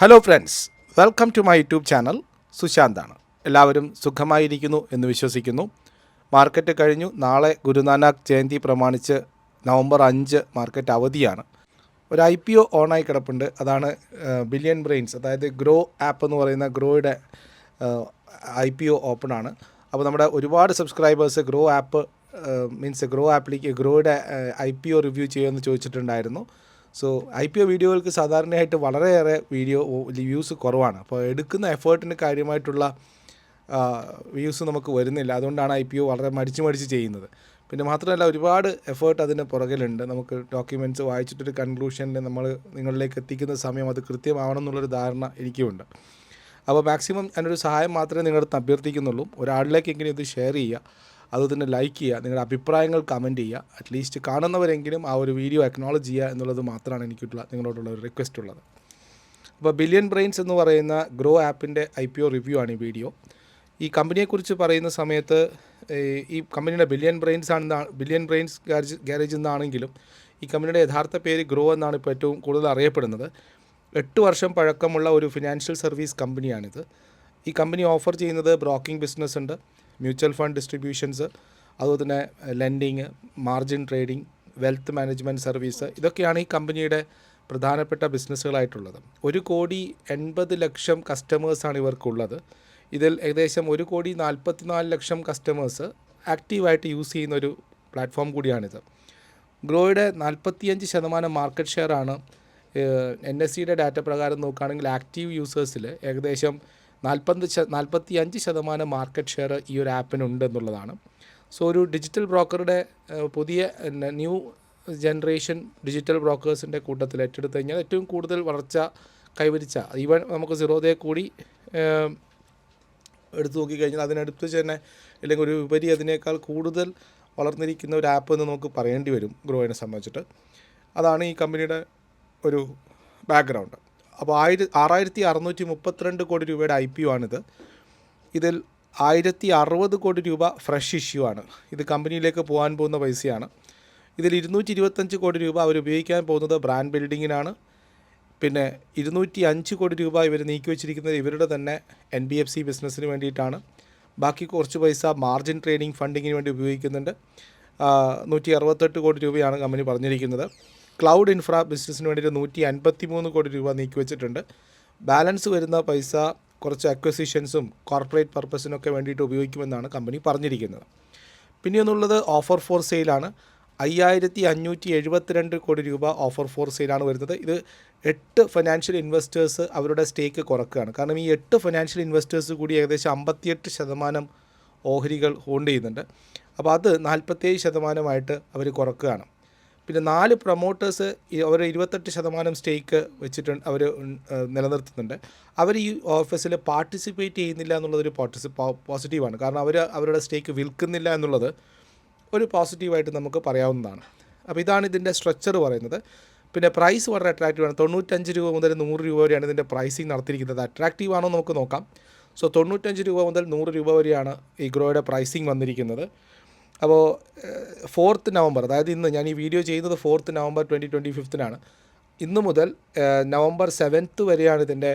Hello friends welcome to my YouTube channel സുശാന്താണ് എല്ലാവരും സുഖമായിരിക്കുന്നു എന്ന് വിശ്വസിക്കുന്നു. മാർക്കറ്റ് കഴിഞ്ഞു. നാളെ ഗുരുനാനാക്ക് ജയന്തി പ്രമാണിച്ച് നവംബർ അഞ്ച് മാർക്കറ്റ് അവധിയാണ്. ഒരു ഐ പി ഒ ഓണായി കിടപ്പുണ്ട്. അതാണ് ബില്യൺ ബ്രെയിൻസ് അതായത് ഗ്രോ ആപ്പ് എന്ന് പറയുന്ന ഗ്രോയുടെ ഐ പി ഒ ഓപ്പൺ ആണ്. അപ്പോൾ നമ്മുടെ ഒരുപാട് subscribers Groww app means Groww ആപ്പിലേക്ക് ഗ്രോയുടെ ഐ പി ഒ റിവ്യൂ ചെയ്യുമെന്ന് ചോദിച്ചിട്ടുണ്ടായിരുന്നു. സോ ഐ പി ഒ വീഡിയോകൾക്ക് സാധാരണയായിട്ട് വളരെയേറെ വീഡിയോ വ്യൂസ് കുറവാണ്. അപ്പോൾ എടുക്കുന്ന എഫേർട്ടിന് കാര്യമായിട്ടുള്ള വ്യൂസ് നമുക്ക് വരുന്നില്ല. അതുകൊണ്ടാണ് ഐ പി ഒ വളരെ മടിച്ച് മടിച്ച് ചെയ്യുന്നത്. പിന്നെ മാത്രമല്ല ഒരുപാട് എഫേർട്ട് അതിന് പുറകിലുണ്ട്. നമുക്ക് ഡോക്യുമെന്റ്സ് വായിച്ചിട്ടൊരു കൺക്ലൂഷനിൽ നമ്മൾ നിങ്ങളിലേക്ക് എത്തിക്കുന്ന സമയം അത് കൃത്യമാവണം എന്നുള്ളൊരു ധാരണ എനിക്കുമുണ്ട് അപ്പോൾ മാക്സിമം ഞാനൊരു സഹായം മാത്രമേ നിങ്ങളുടെ അഭ്യർത്ഥിക്കുന്നുള്ളൂ. ഒരാളിലേക്കെങ്കിലും ഇത് ഷെയർ ചെയ്യുക. അതുപോലെ ലൈക്ക് ചെയ്യുക നിങ്ങളുടെ അഭിപ്രായങ്ങൾ കമന്റ് ചെയ്യുക. അറ്റ്ലീസ്റ്റ് കാണുന്നവരെങ്കിലും ആ ഒരു വീഡിയോ അക്നോളജ് ചെയ്യുക എന്നുള്ളത് മാത്രമാണ് എനിക്കുള്ള നിങ്ങളോടുള്ള ഒരു റിക്വസ്റ്റ് ഉള്ളത്. അപ്പോൾ ബില്യൺ ബ്രെയിൻസ് എന്ന് പറയുന്ന ഗ്രോ ആപ്പിന്റെ ഐ പി ഒ റിവ്യൂ ആണ് ഈ വീഡിയോ ഈ കമ്പനിയെക്കുറിച്ച് പറയുന്ന സമയത്ത് ഈ കമ്പനിയുടെ ബില്യൺ ബ്രെയിൻസ് ആണ് ബില്യൺ ബ്രെയിൻസ് ഗാരേജ് ഗാരേജ് എന്നാണെങ്കിലും ഈ കമ്പനിയുടെ യഥാർത്ഥ പേര് ഗ്രോ എന്നാണ് ഇപ്പോൾ ഏറ്റവും കൂടുതൽ അറിയപ്പെടുന്നത്. എട്ട് വർഷം പഴക്കമുള്ള ഒരു ഫിനാൻഷ്യൽ സർവീസ് കമ്പനിയാണിത്. ഈ കമ്പനി ഓഫർ ചെയ്യുന്നത് ബ്രോക്കിംഗ് ബിസിനസ് ഉണ്ട്. മ്യൂച്വൽ ഫണ്ട് ഡിസ്ട്രിബ്യൂഷൻസ് അതുപോലെ തന്നെ lending margin trading wealth management service ഇതൊക്കെയാണ് ഈ കമ്പനിയുടെ പ്രധാനപ്പെട്ട ബിസിനസ്സുകളായിട്ടുള്ളത്. ഒരു കോടി എൺപത് ലക്ഷം കസ്റ്റമേഴ്സാണ് ഇവർക്കുള്ളത്. ഇതിൽ ഏകദേശം ഒരു കോടി നാൽപ്പത്തിനാല് ലക്ഷം കസ്റ്റമേഴ്സ് ആക്റ്റീവായിട്ട് യൂസ് ചെയ്യുന്ന ഒരു പ്ലാറ്റ്ഫോം കൂടിയാണിത്. ഗ്രോയുടെ നാൽപ്പത്തിയഞ്ച് ശതമാനം മാർക്കറ്റ് ഷെയറാണ് എൻ എസ് സിയുടെ ഡാറ്റ പ്രകാരം നോക്കുകയാണെങ്കിൽ ആക്റ്റീവ് യൂസേഴ്സിൽ ഏകദേശം നാൽപ്പത് നാൽപ്പത്തി അഞ്ച് ശതമാനം മാർക്കറ്റ് ഷെയർ ഈ ഒരു ആപ്പിനുണ്ട് എന്നുള്ളതാണ്. സോ ഒരു ഡിജിറ്റൽ ബ്രോക്കറുടെ പുതിയ ന്യൂ ജനറേഷൻ ഡിജിറ്റൽ ബ്രോക്കേഴ്സിന്റെ കൂട്ടത്തിൽ ഏറ്റെടുത്ത് കഴിഞ്ഞാൽ ഏറ്റവും കൂടുതൽ വളർച്ച കൈവരിച്ച ഈവൻ നമുക്ക് സീറോതയെ കൂടി എടുത്തു നോക്കിക്കഴിഞ്ഞാൽ അതിനടുത്ത് തന്നെ അല്ലെങ്കിൽ ഒരു ഉപരി അതിനേക്കാൾ കൂടുതൽ വളർന്നിരിക്കുന്ന ഒരു ആപ്പ് എന്ന് നമുക്ക് പറയേണ്ടി വരും ഗ്രോയിനെ സംബന്ധിച്ചിട്ട്. അതാണ് ഈ കമ്പനിയുടെ ഒരു ബാക്ക്ഗ്രൗണ്ട് അപ്പോൾ ആയിര ആറായിരത്തി അറുന്നൂറ്റി മുപ്പത്തിരണ്ട് കോടി രൂപയുടെ ഐ പി ഒ ആണിത്. ഇതിൽ ആയിരത്തി അറുപത് കോടി രൂപ ഫ്രഷ് ഇഷ്യൂ ആണ്. ഇത് കമ്പനിയിലേക്ക് പോകാൻ പോകുന്ന പൈസയാണ്. ഇതിൽ ഇരുന്നൂറ്റി ഇരുപത്തഞ്ച് കോടി രൂപ അവർ ഉപയോഗിക്കാൻ പോകുന്നത് ബ്രാൻഡ് ബിൽഡിങ്ങിനാണ്. പിന്നെ ഇരുന്നൂറ്റി അഞ്ച് കോടി രൂപ ഇവർ നീക്കി വെച്ചിരിക്കുന്നത് ഇവരുടെ തന്നെ എൻ ബി എഫ് സി ബിസിനസ്സിന് വേണ്ടിയിട്ടാണ്. ബാക്കി കുറച്ച് പൈസ മാർജിൻ ട്രേഡിംഗ് ഫണ്ടിങ്ങിന് വേണ്ടി ഉപയോഗിക്കുന്നുണ്ട്. നൂറ്റി അറുപത്തെട്ട് കോടി രൂപയാണ് കമ്പനി പറഞ്ഞിരിക്കുന്നത്. ക്ലൗഡ് ഇൻഫ്ര ബിസിനസ്സിന് വേണ്ടിയിട്ട് നൂറ്റി അൻപത്തി മൂന്ന് കോടി രൂപ നീക്കിവെച്ചിട്ടുണ്ട് ബാലൻസ് വരുന്ന പൈസ കുറച്ച് അക്വസിഷൻസും കോർപ്പറേറ്റ് പർപ്പസിനൊക്കെ വേണ്ടിയിട്ട് ഉപയോഗിക്കുമെന്നാണ് കമ്പനി പറഞ്ഞിരിക്കുന്നത്. പിന്നെ ഒന്നുള്ളത് ഓഫർ ഫോർ സെയിലാണ് അയ്യായിരത്തി അഞ്ഞൂറ്റി എഴുപത്തിരണ്ട് കോടി രൂപ ഓഫർ ഫോർ സെയിലാണ് വരുന്നത്. ഇത് എട്ട് ഫിനാൻഷ്യൽ ഇൻവെസ്റ്റേഴ്സ് അവരുടെ സ്റ്റേക്ക് കുറക്കുകയാണ്. കാരണം ഈ എട്ട് ഫിനാൻഷ്യൽ ഇൻവെസ്റ്റേഴ്സ് കൂടി ഏകദേശം അമ്പത്തിയെട്ട് ശതമാനം ഓഹരികൾ ഹോൾഡ് ചെയ്യുന്നുണ്ട്. അപ്പോൾ അത് നാൽപ്പത്തേഴ് ശതമാനമായിട്ട് അവർ കുറക്കുകയാണ്. പിന്നെ നാല് പ്രൊമോട്ടേഴ്സ് അവർ ഇരുപത്തെട്ട് ശതമാനം സ്റ്റേക്ക് വെച്ചിട്ടുണ്ട് അവർ നിലനിർത്തുന്നുണ്ട്. അവർ ഈ ഓഫീസിൽ പാർട്ടിസിപ്പേറ്റ് ചെയ്യുന്നില്ല എന്നുള്ളതൊരു പോട്ടിസി പോസിറ്റീവാണ് കാരണം അവർ അവരുടെ സ്റ്റേക്ക് വിൽക്കുന്നില്ല എന്നുള്ളത് ഒരു പോസിറ്റീവായിട്ട് നമുക്ക് പറയാവുന്നതാണ്. അപ്പോൾ ഇതാണ് ഇതിന്റെ സ്ട്രക്ചർ പറയുന്നത്. പിന്നെ പ്രൈസ് വളരെ അട്രാക്റ്റീവാണ് തൊണ്ണൂറ്റഞ്ച് രൂപ മുതൽ നൂറ് രൂപ വരെയാണ് ഇതിന്റെ പ്രൈസിങ് നടത്തിയിരിക്കുന്നത്. അട്രാക്റ്റീവ് ആണോ നമുക്ക് നോക്കാം. സോ തൊണ്ണൂറ്റഞ്ച് രൂപ മുതൽ നൂറ് രൂപ വരെയാണ് ഈ ഗ്രോയുടെ പ്രൈസിങ് വന്നിരിക്കുന്നത്. അപ്പോൾ ഫോർത്ത് നവംബർ അതായത് ഇന്ന് ഞാൻ ഈ വീഡിയോ ചെയ്യുന്നത് ഫോർത്ത് നവംബർ ട്വന്റി ട്വന്റി ഫിഫ്തിനാണ് ഇന്ന് മുതൽ നവംബർ സെവൻത്ത് വരെയാണ് ഇതിന്റെ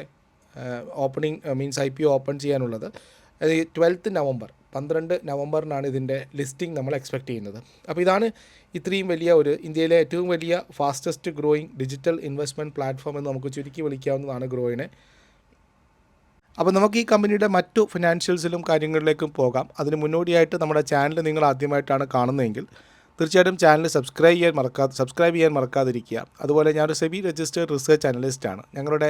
opening means I P O open ചെയ്യാനുള്ളത്. ട്വൽത്ത് നവംബർ പന്ത്രണ്ട് നവംബറിനാണ് ഇതിന്റെ ലിസ്റ്റിംഗ് നമ്മൾ എക്സ്പെക്റ്റ് ചെയ്യുന്നത്. അപ്പോൾ ഇതാണ് ഇത്രയും വലിയ ഒരു ഇന്ത്യയിലെ ഏറ്റവും വലിയ fastest growing digital investment platform എന്ന് നമുക്ക് ചുരുക്കി വിളിക്കാവുന്നതാണ് ഗ്രോയിനെ. അപ്പോൾ നമുക്ക് ഈ കമ്പനിയുടെ മറ്റു ഫിനാൻഷ്യൽസിലും കാര്യങ്ങളിലേക്കും പോകാം. അതിന് മുന്നോടിയായിട്ട് നമ്മുടെ ചാനൽ നിങ്ങൾ ആദ്യമായിട്ടാണ് കാണുന്നതെങ്കിൽ തീർച്ചയായിട്ടും ചാനൽ സബ്സ്ക്രൈബ് ചെയ്യാൻ മറക്കാതെ സബ്സ്ക്രൈബ് ചെയ്യാൻ മറക്കാതിരിക്കുക. അതുപോലെ ഞാനൊരു സെബി രജിസ്റ്റേഡ് റിസർച്ച് അനലിസ്റ്റാണ് ഞങ്ങളുടെ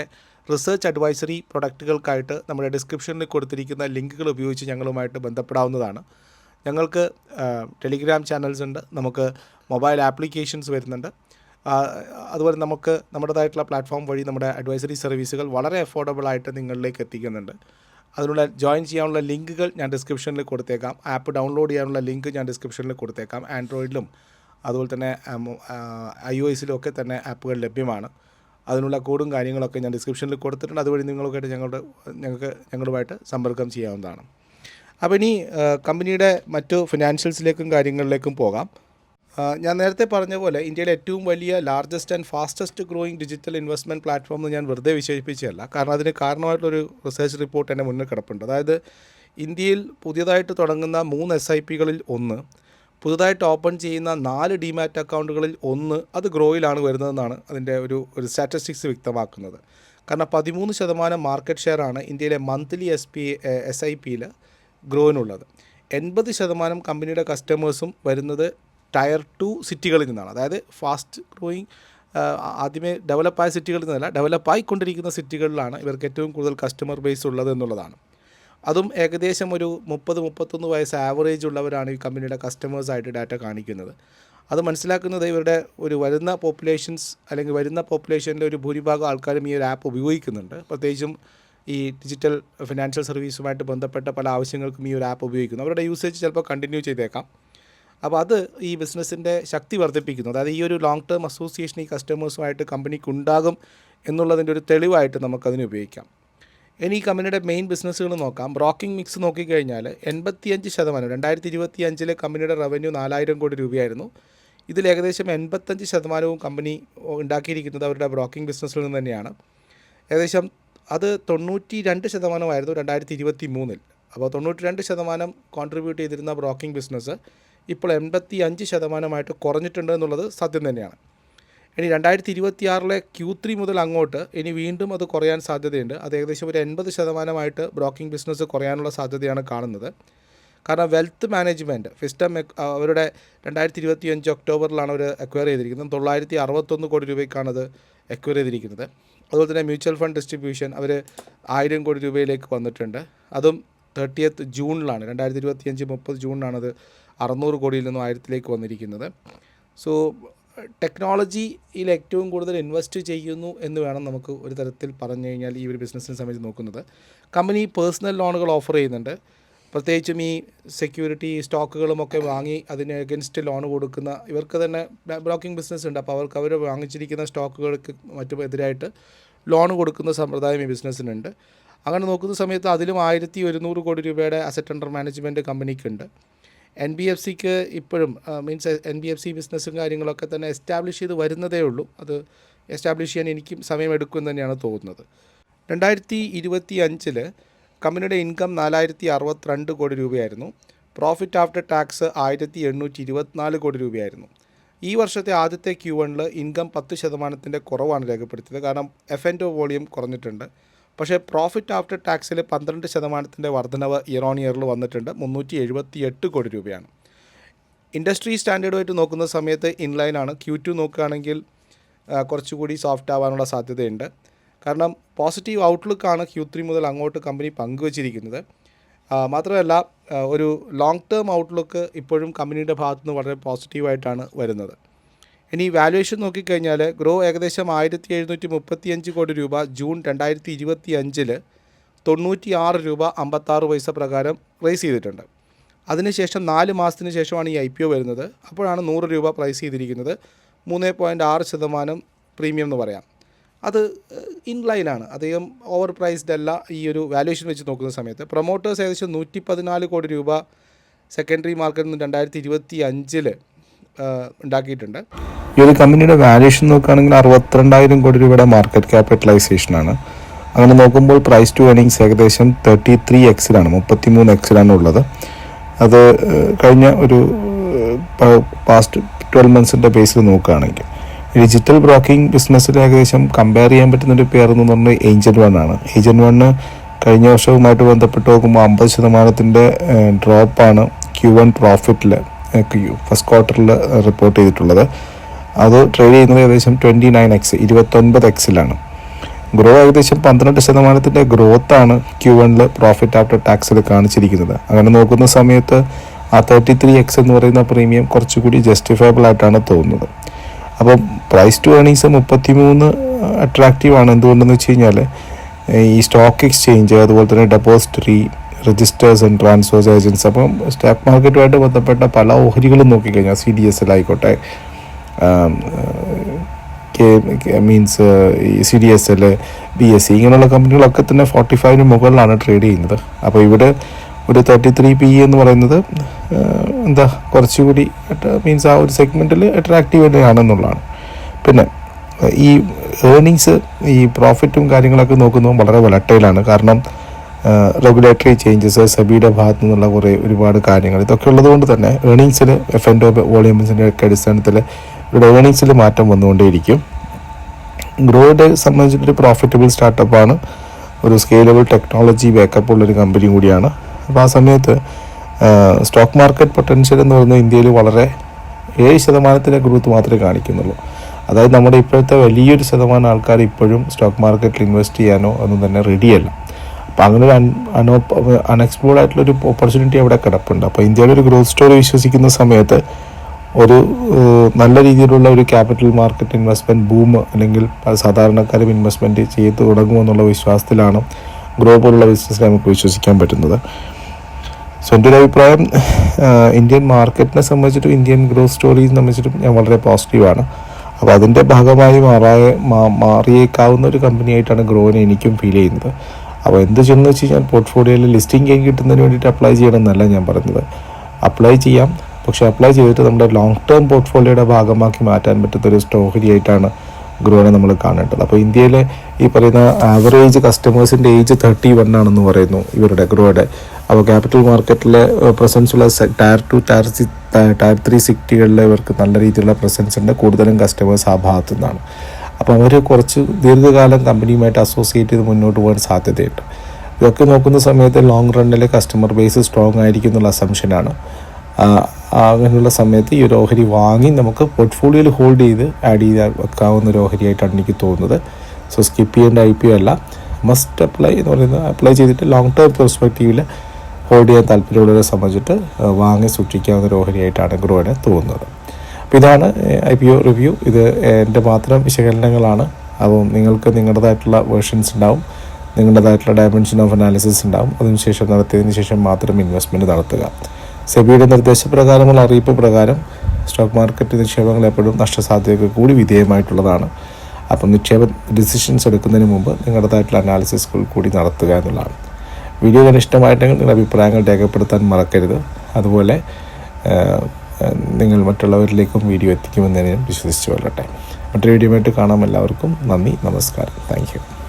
റിസർച്ച് അഡ്വൈസറി പ്രൊഡക്റ്റുകൾക്കായിട്ട് നമ്മുടെ ഡിസ്ക്രിപ്ഷനിൽ കൊടുത്തിരിക്കുന്ന ലിങ്കുകൾ ഉപയോഗിച്ച് ഞങ്ങളുമായിട്ട് ബന്ധപ്പെടാവുന്നതാണ്. ഞങ്ങൾക്ക് ടെലിഗ്രാം ചാനൽസ് ഉണ്ട്. നമുക്ക് മൊബൈൽ ആപ്ലിക്കേഷൻസ് വരുന്നുണ്ട്. അതുപോലെ നമുക്ക് നമ്മുടേതായിട്ടുള്ള പ്ലാറ്റ്ഫോം വഴി നമ്മുടെ അഡ്വൈസറി സർവീസുകൾ വളരെ അഫോർഡബിൾ ആയിട്ട് നിങ്ങളിലേക്ക് എത്തിക്കുന്നുണ്ട്. അതിനുള്ള ജോയിൻ ചെയ്യാനുള്ള ലിങ്കുകൾ ഞാൻ ഡിസ്ക്രിപ്ഷനിൽ കൊടുത്തേക്കാം. ആപ്പ് ഡൗൺലോഡ് ചെയ്യാനുള്ള ലിങ്ക് ഞാൻ ഡിസ്ക്രിപ്ഷനിൽ കൊടുത്തേക്കാം. ആൻഡ്രോയിഡിലും അതുപോലെ തന്നെ ഐ ഒ എസിലും ഒക്കെ തന്നെ ആപ്പുകൾ ലഭ്യമാണ്. അതിനുള്ള കോഡും കാര്യങ്ങളൊക്കെ ഞാൻ ഡിസ്ക്രിപ്ഷനിൽ കൊടുത്തിട്ടുണ്ട്. അതുവഴി നിങ്ങളൊക്കെ ഞങ്ങളുടെ ഞങ്ങൾക്ക് ഞങ്ങളുമായിട്ട് സമ്പർക്കം ചെയ്യാവുന്നതാണ്. അപ്പോൾ ഇനി കമ്പനിയുടെ മറ്റു ഫിനാൻഷ്യൽസിലേക്കും കാര്യങ്ങളിലേക്കും പോകാം. ഞാൻ നേരത്തെ പറഞ്ഞ പോലെ ഇന്ത്യയിലെ ഏറ്റവും വലിയ largest and fastest growing digital investment platform എന്ന് ഞാൻ വെറുതെ വിശേഷിപ്പിച്ചതല്ല. കാരണം അതിന് കാരണമായിട്ടുള്ളൊരു റിസർച്ച് റിപ്പോർട്ട് എന്റെ മുന്നിൽ കിടപ്പുണ്ട്. അതായത് ഇന്ത്യയിൽ പുതിയതായിട്ട് തുടങ്ങുന്ന മൂന്ന് എസ് ഐ പികളിൽ ഒന്ന് പുതുതായിട്ട് ഓപ്പൺ ചെയ്യുന്ന നാല് ഡിമാറ്റ് അക്കൗണ്ടുകളിൽ ഒന്ന് അത് ഗ്രോയിലാണ് വരുന്നതെന്നാണ് അതിന്റെ ഒരു ഒരു സ്റ്റാറ്റിസ്റ്റിക്സ് വ്യക്തമാക്കുന്നത്. കാരണം പതിമൂന്ന് ശതമാനം മാർക്കറ്റ് ഷെയറാണ് ഇന്ത്യയിലെ monthly S P S I പിയിൽ ഗ്രോയിനുള്ളത് എൺപത് ശതമാനം കമ്പനിയുടെ കസ്റ്റമേഴ്സും വരുന്നത് ടയർ ടു സിറ്റികളിൽ നിന്നാണ്. അതായത് ഫാസ്റ്റ് ഗ്രോയിങ് ആദ്യമേ ഡെവലപ്പായ സിറ്റികളിൽ നിന്നല്ല ഡെവലപ്പായിക്കൊണ്ടിരിക്കുന്ന സിറ്റികളിലാണ് ഇവർക്ക് ഏറ്റവും കൂടുതൽ കസ്റ്റമർ ബേസ് ഉള്ളത് എന്നുള്ളതാണ്. അതും ഏകദേശം ഒരു മുപ്പത് മുപ്പത്തൊന്ന് വയസ്സ് ആവറേജ് ഉള്ളവരാണ് ഈ കമ്പനിയുടെ കസ്റ്റമേഴ്സായിട്ട് ഡാറ്റ കാണിക്കുന്നത്. അത് മനസ്സിലാക്കുന്നത് ഇവരുടെ ഒരു വരുന്ന പോപ്പുലേഷൻസ് അല്ലെങ്കിൽ വരുന്ന പോപ്പുലേഷനിലെ ഒരു ഭൂരിഭാഗം ആൾക്കാരും ഈ ഒരു ആപ്പ് ഉപയോഗിക്കുന്നുണ്ട്. പ്രത്യേകിച്ചും ഈ ഡിജിറ്റൽ ഫിനാൻഷ്യൽ സർവീസുമായിട്ട് ബന്ധപ്പെട്ട പല ആവശ്യങ്ങൾക്കും ഈ ഒരു ആപ്പ് ഉപയോഗിക്കുന്നു. അവരുടെ യൂസേജ് ചിലപ്പോൾ കണ്ടിന്യൂ ചെയ്തേക്കാം. അപ്പോൾ അത് ഈ ബിസിനസ്സിന്റെ ശക്തി വർദ്ധിപ്പിക്കുന്നു. അതായത് ഈ ഒരു ലോങ് ടേം അസോസിയേഷൻ ഈ കസ്റ്റമേഴ്സുമായിട്ട് കമ്പനിക്ക് ഉണ്ടാകും എന്നുള്ളതിന്റെ ഒരു തെളിവായിട്ട് നമുക്കതിനെ ഉപയോഗിക്കാം. ഇനി ഈ കമ്പനിയുടെ മെയിൻ ബിസിനസ്സുകൾ നോക്കാം. ബ്രോക്കിംഗ് മിക്സ് നോക്കിക്കഴിഞ്ഞാൽ എൺപത്തിയഞ്ച് ശതമാനം രണ്ടായിരത്തി ഇരുപത്തി അഞ്ചിലെ കമ്പനിയുടെ റവന്യൂ നാലായിരം കോടി രൂപയായിരുന്നു. ഇതിൽ ഏകദേശം എൺപത്തഞ്ച് ശതമാനവും കമ്പനി ഉണ്ടാക്കിയിരിക്കുന്നത് അവരുടെ ബ്രോക്കിംഗ് ബിസിനസ്സിൽ നിന്ന് തന്നെയാണ്. ഏകദേശം അത് തൊണ്ണൂറ്റി രണ്ട് ശതമാനമായിരുന്നു രണ്ടായിരത്തി ഇരുപത്തി മൂന്നിൽ അപ്പോൾ തൊണ്ണൂറ്റി രണ്ട് ശതമാനം കോൺട്രിബ്യൂട്ട് ചെയ്തിരുന്ന ബ്രോക്കിംഗ് ബിസിനസ് ഇപ്പോൾ എൺപത്തി അഞ്ച് ശതമാനമായിട്ട് കുറഞ്ഞിട്ടുണ്ട് എന്നുള്ളത് സത്യം തന്നെയാണ്. ഇനി രണ്ടായിരത്തി ഇരുപത്തി ആറിലെ ക്യൂ ത്രീ മുതൽ അങ്ങോട്ട് ഇനി വീണ്ടും അത് കുറയാൻ സാധ്യതയുണ്ട്. അത് ഏകദേശം ഒരു എൺപത് ശതമാനമായിട്ട് ബ്രോക്കിംഗ് ബിസിനസ് കുറയാനുള്ള സാധ്യതയാണ് കാണുന്നത്. കാരണം വെൽത്ത് മാനേജ്മെന്റ് ഫിസ്റ്റം അവരുടെ രണ്ടായിരത്തി ഇരുപത്തി അഞ്ച് ഒക്ടോബറിലാണ് അവർ അക്വയർ ചെയ്തിരിക്കുന്നത്. തൊള്ളായിരത്തി അറുപത്തൊന്ന് കോടി രൂപയ്ക്കാണ് അത് അക്വയർ ചെയ്തിരിക്കുന്നത്. അതുപോലെ തന്നെ മ്യൂച്വൽ ഫണ്ട് ഡിസ്ട്രിബ്യൂഷൻ അവർ ആയിരം കോടി രൂപയിലേക്ക് വന്നിട്ടുണ്ട്. അതും തേർട്ടിയത്ത് ജൂണിലാണ് രണ്ടായിരത്തി ഇരുപത്തി അഞ്ച് മുപ്പത് ജൂണിലാണത് അറുന്നൂറ് കോടിയിൽ നിന്നും ആയിരത്തിലേക്ക് വന്നിരിക്കുന്നത്. സോ ടെക്നോളജിയിൽ ഏറ്റവും കൂടുതൽ ഇൻവെസ്റ്റ് ചെയ്യുന്നു എന്ന് വേണം നമുക്ക് ഒരു തരത്തിൽ പറഞ്ഞു കഴിഞ്ഞാൽ ഈ ഒരു ബിസിനസ്സിനെ സംബന്ധിച്ച് നോക്കുന്നത്. കമ്പനി പേഴ്സണൽ ലോണുകൾ ഓഫർ ചെയ്യുന്നുണ്ട്. പ്രത്യേകിച്ചും ഈ സെക്യൂരിറ്റി സ്റ്റോക്കുകളുമൊക്കെ വാങ്ങി അതിന് അഗൻസ്റ്റ് ലോൺ കൊടുക്കുന്ന ഇവർക്ക് തന്നെ ബ്രോക്കിംഗ് ബിസിനസ് ഉണ്ട്. അപ്പോൾ അവർക്ക് അവർ വാങ്ങിച്ചിരിക്കുന്ന സ്റ്റോക്കുകൾക്ക് മറ്റും എതിരായിട്ട് ലോൺ കൊടുക്കുന്ന സമ്പ്രദായം ഈ ബിസിനസ്സിനുണ്ട് അങ്ങനെ നോക്കുന്ന സമയത്ത് അതിലും ആയിരത്തി ഒരുന്നൂറ് കോടി രൂപയുടെ അസറ്റ് അണ്ടർ മാനേജ്മെന്റ് കമ്പനിക്കുണ്ട് എൻ ബി എഫ് സിക്ക് ഇപ്പോഴും means N B F C ബിസിനസ്സും കാര്യങ്ങളൊക്കെ തന്നെ എസ്റ്റാബ്ലിഷ് ചെയ്ത് വരുന്നതേ ഉള്ളൂ. അത് എസ്റ്റാബ്ലിഷ് ചെയ്യാൻ എനിക്കും സമയമെടുക്കും തന്നെയാണ് തോന്നുന്നത്. രണ്ടായിരത്തി ഇരുപത്തി അഞ്ചിൽ കമ്പനിയുടെ ഇൻകം നാലായിരത്തി അറുപത്തിരണ്ട് കോടി രൂപയായിരുന്നു. പ്രോഫിറ്റ് ആഫ്റ്റർ ടാക്സ് ആയിരത്തി എണ്ണൂറ്റി ഇരുപത്തിനാല് കോടി രൂപയായിരുന്നു. ഈ വർഷത്തെ ആദ്യത്തെ ക്യൂ വണ്ണിൽ ഇൻകം പത്ത് ശതമാനത്തിന്റെ കുറവാണ് രേഖപ്പെടുത്തിയത്. കാരണം എഫ് എൻ ഒ വോളിയം കുറഞ്ഞിട്ടുണ്ട്. പക്ഷേ പ്രോഫിറ്റ് ആഫ്റ്റർ ടാക്സിൽ പന്ത്രണ്ട് ശതമാനത്തിന്റെ വർധനവ് ഇയർ ഓൺ ഇയറിൽ വന്നിട്ടുണ്ട്. മുന്നൂറ്റി എഴുപത്തി എട്ട് കോടി രൂപയാണ്. ഇൻഡസ്ട്രി സ്റ്റാൻഡേർഡുമായിട്ട് നോക്കുന്ന സമയത്ത് ഇൻലൈനാണ് ക്യൂ ടു നോക്കുകയാണെങ്കിൽ കുറച്ചുകൂടി സോഫ്റ്റ് ആവാനുള്ള സാധ്യതയുണ്ട്. കാരണം പോസിറ്റീവ് ഔട്ട്ലുക്കാണ് ക്യൂ ത്രീ മുതൽ അങ്ങോട്ട് കമ്പനി പങ്കുവച്ചിരിക്കുന്നത്. മാത്രമല്ല ഒരു ലോങ് ടേം ഔട്ട്ലുക്ക് ഇപ്പോഴും കമ്പനിയുടെ ഭാഗത്തുനിന്ന് വളരെ പോസിറ്റീവായിട്ടാണ് വരുന്നത്. ഇനി വാല്യുവേഷൻ നോക്കിക്കഴിഞ്ഞാൽ ഗ്രോ ഏകദേശം ആയിരത്തി എഴുന്നൂറ്റി മുപ്പത്തി അഞ്ച് കോടി രൂപ ജൂൺ രണ്ടായിരത്തി ഇരുപത്തി അഞ്ചിൽ തൊണ്ണൂറ്റി ആറ് രൂപ അമ്പത്താറ് പൈസ പ്രകാരം റേസ് ചെയ്തിട്ടുണ്ട്. അതിനുശേഷം നാല് മാസത്തിന് ശേഷമാണ് ഈ ഐ പി ഒ വരുന്നത്. അപ്പോഴാണ് നൂറ് രൂപ പ്രൈസ് ചെയ്തിരിക്കുന്നത്. മൂന്ന് പോയിന്റ് ആറ് ശതമാനം പ്രീമിയം എന്ന് പറയാം. അത് ഇൻലൈനാണ് അധികം ഓവർ പ്രൈസ്ഡ് അല്ല ഈ ഒരു വാല്യുവേഷൻ വെച്ച് നോക്കുന്ന സമയത്ത്. പ്രൊമോട്ടേഴ്സ് ഏകദേശം നൂറ്റി പതിനാല് കോടി രൂപ സെക്കൻഡറി മാർക്കറ്റിൽ നിന്ന് രണ്ടായിരത്തി ഇരുപത്തി അഞ്ചിൽ ഉണ്ടാക്കിയിട്ടുണ്ട്. ഈ ഒരു കമ്പനിയുടെ വാല്യൂഷൻ നോക്കുകയാണെങ്കിൽ അറുപത്തിരണ്ടായിരം കോടി രൂപയുടെ മാർക്കറ്റ് ക്യാപിറ്റലൈസേഷൻ ആണ്. അങ്ങനെ നോക്കുമ്പോൾ പ്രൈസ് ടു ഏണിങ്സ് ഏകദേശം തേർട്ടി ത്രീ എക്സിലാണ് മുപ്പത്തി മൂന്ന് എക്സിലാണ് ഉള്ളത്. അത് കഴിഞ്ഞ ഒരു പാസ്റ്റ് ട്വൽവ് മന്ത്സിന്റെ ബേസിൽ നോക്കുകയാണെങ്കിൽ ഡിജിറ്റൽ ബ്രോക്കിംഗ് ബിസിനസ്സിൽ ഏകദേശം കമ്പയർ ചെയ്യാൻ പറ്റുന്ന ഒരു പേർ എന്ന് പറഞ്ഞാൽ ഏഞ്ചൽ വൺ ആണ്. ഏഞ്ചൽ വണ്ണ് കഴിഞ്ഞ വർഷവുമായിട്ട് ബന്ധപ്പെട്ട് നോക്കുമ്പോൾ അമ്പത് ശതമാനത്തിന്റെ ഡ്രോപ്പാണ് ക്യു വൺ പ്രോഫിറ്റിൽ ഫസ്റ്റ് ക്വാർട്ടറിൽ റിപ്പോർട്ട് ചെയ്തിട്ടുള്ളത്. അത് ട്രേഡ് ചെയ്യുന്നത് ഏകദേശം ട്വന്റി നയൻ എക്സ് ഇരുപത്തൊൻപത് എക്സിലാണ് ഗ്രോ ഏകദേശം പന്ത്രണ്ട് ശതമാനത്തിന്റെ ഗ്രോത്താണ് ക്യു വണ്ണിൽ പ്രോഫിറ്റ് ആഫ്റ്റർ ടാക്സിൽ കാണിച്ചിരിക്കുന്നത്. അങ്ങനെ നോക്കുന്ന സമയത്ത് ആ തേർട്ടി ത്രീ എക്സ് എന്ന് പറയുന്ന പ്രീമിയം കുറച്ചുകൂടി ജസ്റ്റിഫയബിൾ ആയിട്ടാണ് തോന്നുന്നത്. അപ്പം പ്രൈസ് ടു ഏണിങ്സ് മുപ്പത്തി മൂന്ന് അട്രാക്റ്റീവ് ആണ് എന്തുകൊണ്ടെന്ന് വെച്ച് കഴിഞ്ഞാൽ ഈ സ്റ്റോക്ക് എക്സ്ചേഞ്ച് അതുപോലെ തന്നെ depository registrars and transfers agents അപ്പം സ്റ്റോക്ക് മാർക്കറ്റുമായിട്ട് ബന്ധപ്പെട്ട പല ഓഹരികളും നോക്കിക്കഴിഞ്ഞാൽ സി ഡി എസ് എൽ ആയിക്കോട്ടെ means C D S L B S C ഇങ്ങനെയുള്ള കമ്പനികളൊക്കെ തന്നെ ഫോർട്ടി ഫൈവിന് മുകളിലാണ് ട്രേഡ് ചെയ്യുന്നത്. അപ്പോൾ ഇവിടെ ഒരു തേർട്ടി ത്രീ പി എന്ന് പറയുന്നത് എന്താ കുറച്ചുകൂടി മീൻസ് ആ ഒരു സെഗ്മെന്റിൽ അട്രാക്റ്റീവ് തന്നെയാണെന്നുള്ളതാണ്. പിന്നെ ഈ ഏർണിങ്സ് ഈ പ്രോഫിറ്റും കാര്യങ്ങളൊക്കെ നോക്കുമ്പോൾ വളരെ വിലട്ടയിലാണ് കാരണം റെഗുലേറ്ററി ചേഞ്ചസ് സെബിയുടെ ഭാഗത്തു നിന്നുള്ള കുറേ ഒരുപാട് കാര്യങ്ങൾ ഇതൊക്കെ ഉള്ളതുകൊണ്ട് തന്നെ ഏർണിങ്സിൽ എഫ് എൻ ഒ വോളിയംസിന്റെ ഒക്കെ അടിസ്ഥാനത്തിൽ ഇവിടെ ഏണിങ്സിൽ മാറ്റം വന്നുകൊണ്ടേയിരിക്കും. ഗ്രോയുടെ സംബന്ധിച്ചിട്ടൊരു പ്രോഫിറ്റബിൾ സ്റ്റാർട്ടപ്പാണ് ഒരു സ്കെയിലബിൾ ടെക്നോളജി ബാക്കപ്പ് ഉള്ളൊരു കമ്പനി കൂടിയാണ്. അപ്പോൾ ആ സമയത്ത് സ്റ്റോക്ക് മാർക്കറ്റ് പൊട്ടൻഷ്യൽ എന്ന് പറയുന്നത് ഇന്ത്യയിൽ വളരെ ഏഴ് ശതമാനത്തിലെ ഗ്രോത്ത് മാത്രമേ കാണിക്കുന്നുള്ളൂ. അതായത് നമ്മുടെ ഇപ്പോഴത്തെ വലിയൊരു ശതമാനം ആൾക്കാർ ഇപ്പോഴും സ്റ്റോക്ക് മാർക്കറ്റിൽ ഇൻവെസ്റ്റ് ചെയ്യാനോ ഒന്നും തന്നെ റെഡിയല്ല അപ്പോൾ അങ്ങനെ ഒരു അനോ അൺഎക്സ്പ്ലോർഡ് ആയിട്ടുള്ളൊരു ഓപ്പർച്യൂണിറ്റി അവിടെ കിടപ്പുണ്ട്. അപ്പോൾ ഇന്ത്യയിലൊരു ഗ്രോത്ത് സ്റ്റോറി വിശ്വസിക്കുന്ന സമയത്ത് ഒരു നല്ല രീതിയിലുള്ള ഒരു ക്യാപിറ്റൽ മാർക്കറ്റ് ഇൻവെസ്റ്റ്മെന്റ് ബൂം അല്ലെങ്കിൽ സാധാരണക്കാരും ഇൻവെസ്റ്റ്മെന്റ് ചെയ്ത് തുടങ്ങുമെന്നുള്ള വിശ്വാസത്തിലാണ് ഗ്രോ പോലുള്ള ബിസിനസ്സിനെ നമുക്ക് വിശ്വസിക്കാൻ പറ്റുന്നത്. സോ എന്റെ ഒരു അഭിപ്രായം ഇന്ത്യൻ മാർക്കറ്റിനെ സംബന്ധിച്ചിട്ടും ഇന്ത്യൻ ഗ്രോത്ത് സ്റ്റോറീസ് സംബന്ധിച്ചിട്ടും ഞാൻ വളരെ പോസിറ്റീവാണ് അപ്പോൾ അതിന്റെ ഭാഗമായി മാറായ മാറിയേക്കാവുന്ന ഒരു കമ്പനിയായിട്ടാണ് ഗ്രോവിനെ എനിക്കും ഫീൽ ചെയ്യുന്നത്. അപ്പോൾ എന്ത് ചെയ്യുന്നത് വെച്ച് കഴിഞ്ഞാൽ പോർട്ട്ഫോളിയോയിൽ ലിസ്റ്റിംഗ് ഗെയിൻ കിട്ടുന്നതിന് വേണ്ടിയിട്ട് അപ്ലൈ ചെയ്യണമെന്നല്ല ഞാൻ പറഞ്ഞത്. അപ്ലൈ ചെയ്യാം. പക്ഷേ അപ്ലൈ ചെയ്തിട്ട് നമ്മുടെ ലോങ് ടേം പോർട്ട്ഫോളിയോയുടെ ഭാഗമാക്കി മാറ്റാൻ പറ്റുന്ന ഒരു സ്റ്റോഹരിയായിട്ടാണ് ഗ്രോനെ നമ്മൾ കാണേണ്ടത്. അപ്പോൾ ഇന്ത്യയിലെ ഈ പറയുന്ന ആവറേജ് കസ്റ്റമേഴ്സിന്റെ ഏജ് തേർട്ടി വൺ ആണെന്ന് പറയുന്നു ഇവരുടെ ഗ്രോയുടെ. അപ്പോൾ ക്യാപിറ്റൽ മാർക്കറ്റിലെ പ്രസൻസ് ഉള്ള tier two tier C tier three സിറ്റികളിൽ ഇവർക്ക് നല്ല രീതിയിലുള്ള പ്രസൻസ് ഉണ്ട്. കൂടുതലും കസ്റ്റമേഴ്സ് ആ ഭാഗത്തു നിന്നാണ്. അപ്പോൾ അവർ കുറച്ച് ദീർഘകാലം കമ്പനിയുമായിട്ട് അസോസിയേറ്റ് ചെയ്ത് മുന്നോട്ട് പോകാൻ സാധ്യതയുണ്ട്. ഇതൊക്കെ നോക്കുന്ന സമയത്ത് ലോങ് റണ്ണിലെ കസ്റ്റമർ ബേസ് സ്ട്രോങ് ആയിരിക്കും എന്നുള്ള അസംഷനാണ് അങ്ങനെയുള്ള സമയത്ത് ഈ ഒരു ഓഹരി വാങ്ങി നമുക്ക് പോർട്ട്ഫോളിയോയിൽ ഹോൾഡ് ചെയ്ത് ആഡ് ചെയ്ത് വെക്കാവുന്ന ഒരു ഓഹരിയായിട്ടാണ് എനിക്ക് തോന്നുന്നത്. സോ സ്കിപ്പ് ചെയ്യേണ്ട ഐ പി അല്ല. മസ്റ്റ് അപ്ലൈ എന്ന് പറയുന്നത് അപ്ലൈ ചെയ്തിട്ട് ലോങ് ടേം പെർസ്പെക്റ്റീവിൽ ഹോൾഡ് ചെയ്യാൻ താല്പര്യമുള്ളവരെ സംബന്ധിച്ചിട്ട് വാങ്ങി സൂക്ഷിക്കാവുന്ന ഒരു ഓഹരിയായിട്ടാണ് ഗ്രോയിനെ തോന്നുന്നത്. അപ്പോൾ ഇതാണ് ഐ പി ഒ റിവ്യൂ ഇത് എന്റെ മാത്രം വിശകലനങ്ങളാണ്. അപ്പം നിങ്ങൾക്ക് നിങ്ങളുടേതായിട്ടുള്ള വേർഷൻസ് ഉണ്ടാവും. നിങ്ങളുടേതായിട്ടുള്ള ഡയമെൻഷൻ ഓഫ് അനാലിസിസ് ഉണ്ടാവും. അതിനുശേഷം നടത്തിയതിന് ശേഷം മാത്രം ഇൻവെസ്റ്റ്മെന്റ് നടത്തുക. സെബിയുടെ നിർദ്ദേശപ്രകാരമുള്ള അറിയിപ്പ് പ്രകാരം സ്റ്റോക്ക് മാർക്കറ്റ് നിക്ഷേപങ്ങൾ എപ്പോഴും നഷ്ടസാധ്യതയ്ക്ക് കൂടി വിധേയമായിട്ടുള്ളതാണ്. അപ്പം നിക്ഷേപ ഡിസിഷൻസ് എടുക്കുന്നതിന് മുമ്പ് നിങ്ങളുടേതായിട്ടുള്ള അനാലിസിസുകൾ കൂടി നടത്തുക എന്നുള്ളതാണ്. വീഡിയോ കണ്ട് ഇഷ്ടമായിട്ടെങ്കിൽ നിങ്ങളുടെ അഭിപ്രായങ്ങൾ രേഖപ്പെടുത്താൻ മറക്കരുത്. അതുപോലെ നിങ്ങൾ മറ്റുള്ളവരിലേക്കും വീഡിയോ എത്തിക്കുമെന്ന് ഞാൻ വിശ്വസിച്ച് കൊള്ളട്ടെ മറ്റൊരു വീഡിയോ ആയിട്ട് കാണാം. എല്ലാവർക്കും നന്ദി നമസ്കാരം. താങ്ക്